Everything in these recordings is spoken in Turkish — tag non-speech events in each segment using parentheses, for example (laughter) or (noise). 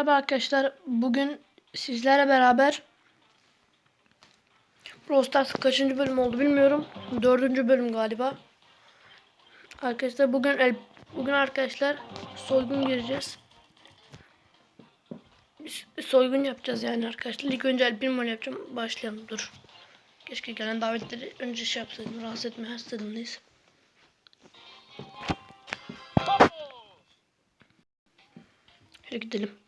Merhaba arkadaşlar. Bugün sizlerle beraber Brawl Stars kaçıncı bölüm oldu bilmiyorum. Dördüncü bölüm galiba. Arkadaşlar bugün el, bugün arkadaşlar soygun gireceğiz. S- Soygun yapacağız yani arkadaşlar. İlk önce El Primo yapacağım. Başlayalım dur. Keşke gelen davetleri önce şey yapsaydım. Rahatsız etme hastalığındayız. Şöyle gidelim.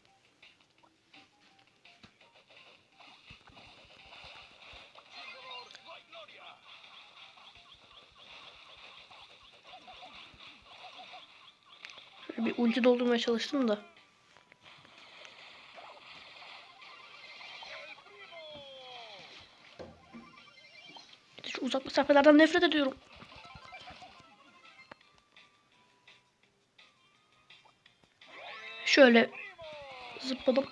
Bir ulti doldurmaya çalıştım da. Şu uzak mesafelerden nefret ediyorum. Şöyle zıpladım.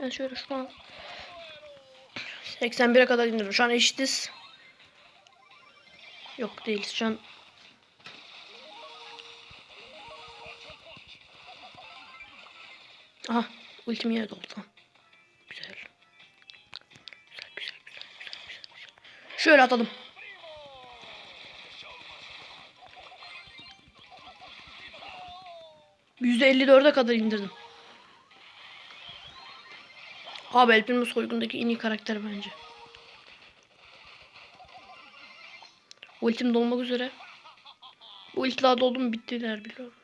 Ben şöyle şu an 81'e kadar indirdim. Şu an eşitiz. Yok değiliz. Şu an Aha ultim yere doldu. Güzel. Güzel güzel güzel güzel güzel. Şöyle atadım. %54'e kadar indirdim. Abi El Primo soygundaki en iyi karakter bence. Ultim dolmak üzere. Ulti daha doldu mu bittiler biliyorum.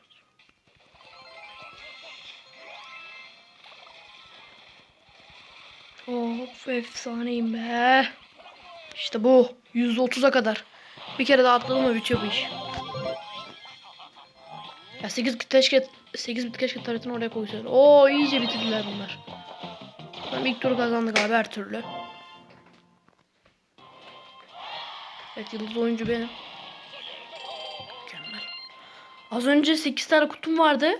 Of efsaneyim be. İşte bu. %30'a kadar. Bir kere daha atladım mı bitiyor bu iş. Ya 8 bit keşke 8 bit keşke taretini oraya koysalar. Oo iyice bitirdiler bunlar. Ben ilk turu kazandık abi her türlü. Evet yıldız oyuncu benim. Mükemmel. Az önce 8 tane kutum vardı.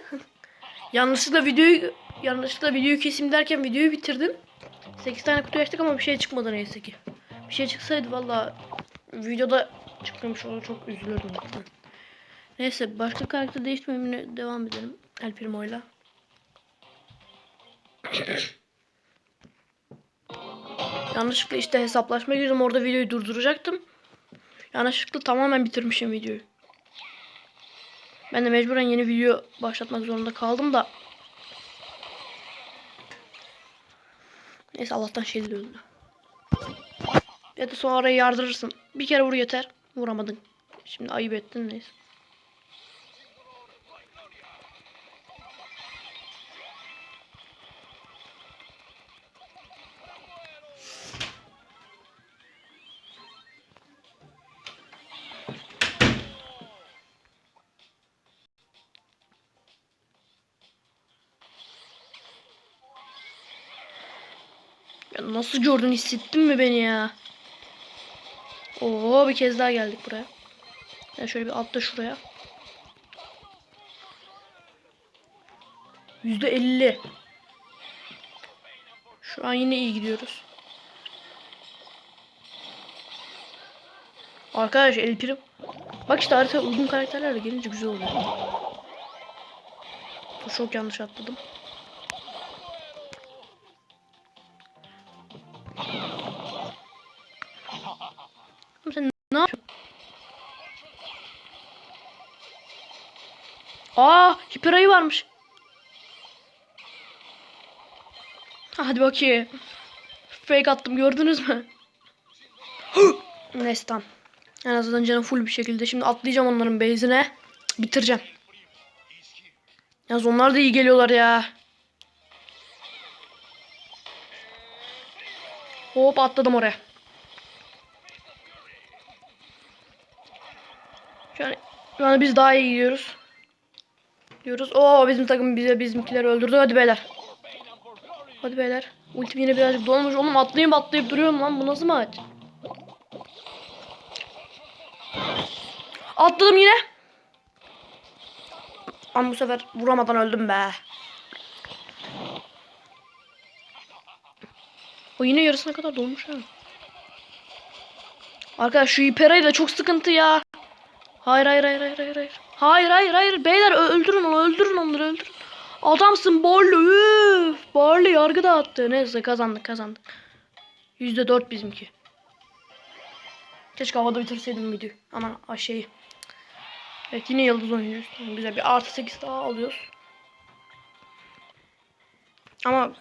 yanlışlıkla videoyu yanlışlıkla videoyu kesim derken videoyu bitirdim. 8 tane kutu açtık ama bir şey çıkmadı neyse ki. Bir şey çıksaydı valla videoda çıkmamış olur çok üzülürdüm. Neyse başka karakter değiştirmemine devam edelim. El Primo'yla. (coughs) Yanlışlıkla işte hesaplaşma girdim orada videoyu durduracaktım. Yanlışlıkla tamamen bitirmişim videoyu. Ben de mecburen yeni video başlatmak zorunda kaldım da. Neyse Allah'tan şey öldü. Ya da sonra yardırırsın. Bir kere vur yeter. Vuramadın. Şimdi ayıp ettin neyse. Ya nasıl gördün hissettin mi beni ya? Oo bir kez daha geldik buraya. Ya şöyle bir altta şuraya. Yüzde elli. Şu an yine iyi gidiyoruz. Arkadaş El Prim. Bak işte harita uygun karakterlerle gelince güzel oluyor. Çok yanlış atladım. Aa, hiper ayı varmış. Ha, Hadi bakayım. Fake attım gördünüz mü? (gasps) Neyse tamam. En azından canım full bir şekilde. Şimdi atlayacağım onların base'ine. Bitireceğim. Yalnız onlar da iyi geliyorlar ya. Hop atladım oraya. Şu an biz daha iyi gidiyoruz. Diyoruz. Oo bizim takım bize bizimkileri öldürdü. Hadi beyler. Hadi beyler. Ultim yine birazcık dolmuş. Oğlum atlayıp atlayıp duruyorum lan. Bu nasıl maç? Atladım yine. Ama bu sefer vuramadan öldüm be. O yine yarısına kadar dolmuş ha. Arkadaş şu hiperayı da çok sıkıntı ya. Hayır hayır hayır hayır hayır hayır. Hayır hayır hayır beyler öldürün onu öldürün onları öldürün. Adamsın Barley. Üf. Barley yargı dağıttı. Neyse kazandık kazandık. Yüzde dört bizimki. Keşke havada bitirseydim videoyu. Ama şeyi. Evet yine yıldız oynuyoruz. Güzel bir artı 8 daha alıyoruz. Ama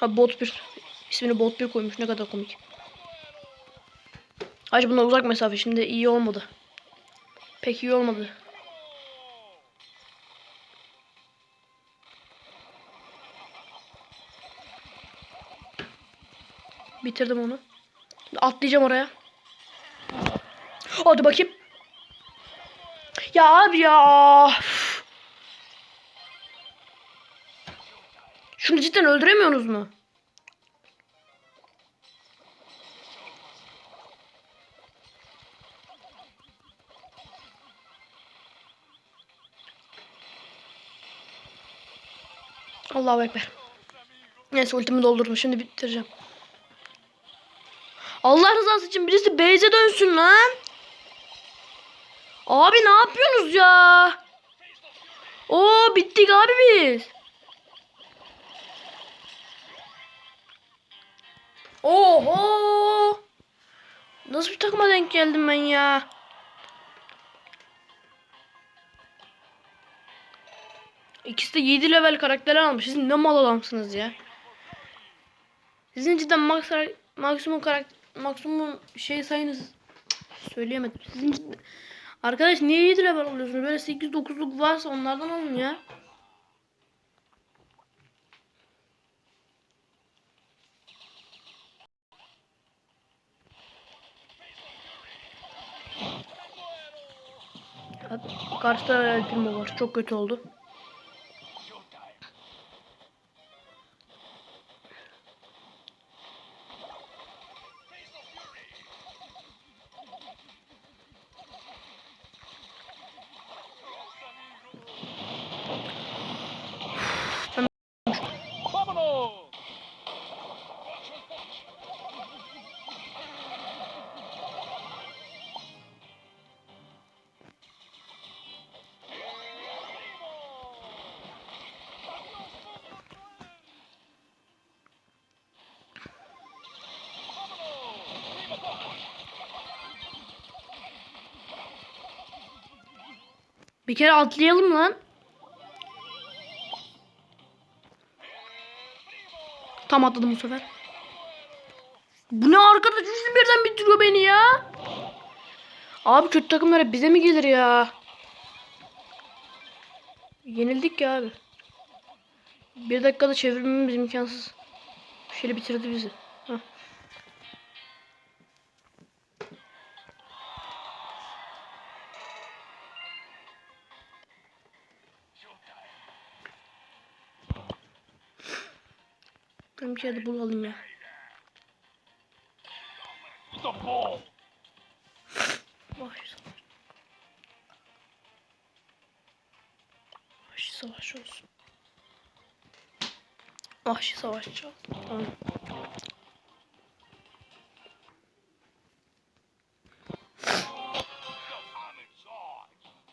ha bot bir ismini bot bir koymuş ne kadar komik. Acı bunlar uzak mesafe şimdi iyi olmadı. Pek iyi olmadı. Bitirdim onu. Atlayacağım oraya. Hadi bakayım. Ya abi ya. Şunu cidden öldüremiyorsunuz mu? Allahu Ekber. Neyse ultimi doldurdum. Şimdi bitireceğim. Allah rızası için birisi base'e dönsün lan. Abi ne yapıyorsunuz ya? Oo bittik abi biz. Oho. Nasıl bir takıma denk geldim ben ya? İkisi de 7 level karakterler almış. Siz ne mal adamsınız ya? Sizin cidden max, maksimum karakter maksimum şey sayınız söyleyemedim. Sizin cidden... Arkadaş niye 7 level alıyorsunuz? Böyle 8 9'luk varsa onlardan alın ya. Hadi, Karşıda El Primo var. Çok kötü oldu. Bir kere atlayalım lan. Tam atladım bu sefer. Bu ne arkadaş? Üçlü birden bitiriyor beni ya. Abi kötü takımlar hep bize mi gelir ya? Yenildik ya abi. Bir dakikada çevirmemiz imkansız. Şöyle bitirdi bizi. Bir yerde bulalım ya. Ball! Vahşi savaş. Olsun. Vahşi savaşçı. Charge!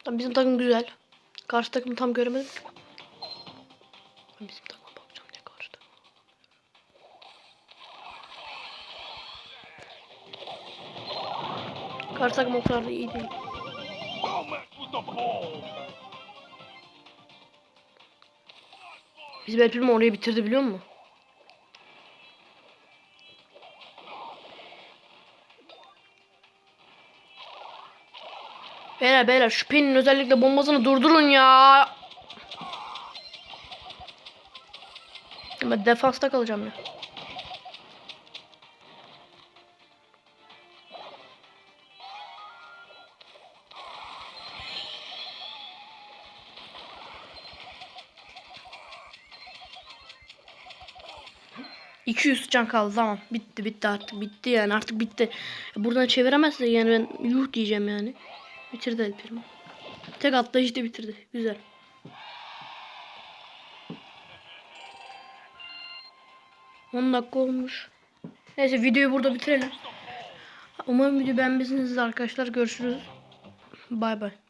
Tamam, bizim takım güzel. Karşı takımı tam göremedim. Bizim takıma bakacağım diye karşı takım. Karşı takım iyi değil. El Primo orayı bitirdi biliyor musun? Beyler beyler şu Penny'nin özellikle bombasını durdurun ya. Ben defansta kalacağım ya. 200 can kaldı tamam. Bitti bitti artık bitti yani artık bitti. Buradan çeviremezse yani ben yuh diyeceğim yani. Bitirdi El Primo. Tek atlayışta bitirdi. Güzel. On dakika olmuş. Neyse videoyu burada bitirelim. Umarım video beğenmişsinizdir arkadaşlar. Görüşürüz. Bay bay.